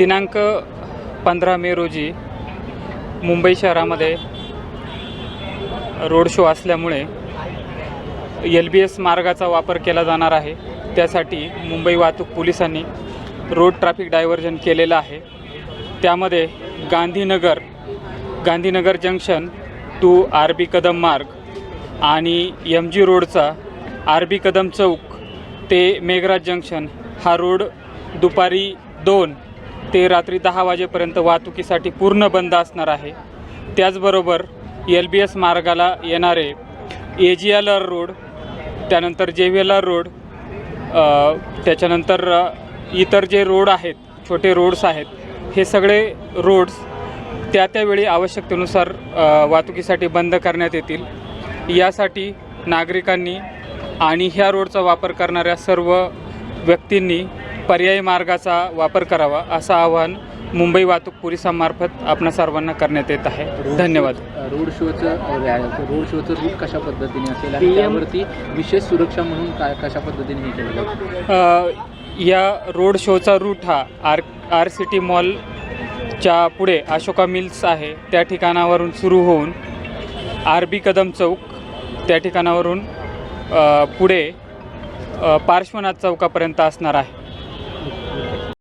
दिनांक पंधरा मे रोजी मुंबई शहरामध्ये रोड शो असल्यामुळे एल बी एस मार्गाचा वापर केला जाणार आहे. त्यासाठी मुंबई वाहतूक पोलिसांनी रोड ट्रॅफिक डायव्हर्जन केलेलं आहे. त्यामध्ये Gandhinagar Gandhinagar junction to R B Kadam मार्ग आणि एम जी रोडचा आर बी कदम चौक ते मेघराज जंक्शन हा रोड दुपारी दोन ते रात्री दहा वाजेपर्यंत वाहतुकीसाठी पूर्ण बंद असणार आहे. त्याचबरोबर एल बी एस मार्गाला येणारे A G L R road त्यानंतर J V L R road त्याच्यानंतर इतर जे रोड आहेत छोटे रोड्स आहेत हे सगळे रोड्स त्या त्यावेळी आवश्यकतेनुसार वाहतुकीसाठी बंद करण्यात येतील. यासाठी नागरिकांनी आणि ह्या रोडचा वापर करणाऱ्या सर्व व्यक्तींनी पर्यायी मार्गाचा वापर करावा असं आवाहन मुंबई वाहतूक पोलिसांमार्फत आपणा सर्वांना करण्यात येत आहे. धन्यवाद. रोड शोचं रोड शोचं रूट कशा पद्धतीने असेल आणि त्यावरती विशेष सुरक्षा म्हणून काय कशा पद्धतीने हे केलं जाईल या रोड शोचा रूट हा आर आर सी टी मॉलच्या पुढे अशोका मिल्स आहे. त्या ठिकाणावरून सुरू होऊन आर बी कदम चौक त्या ठिकाणावरून पुढे पार्श्वनाथ चौकापर्यंत असणार आहे.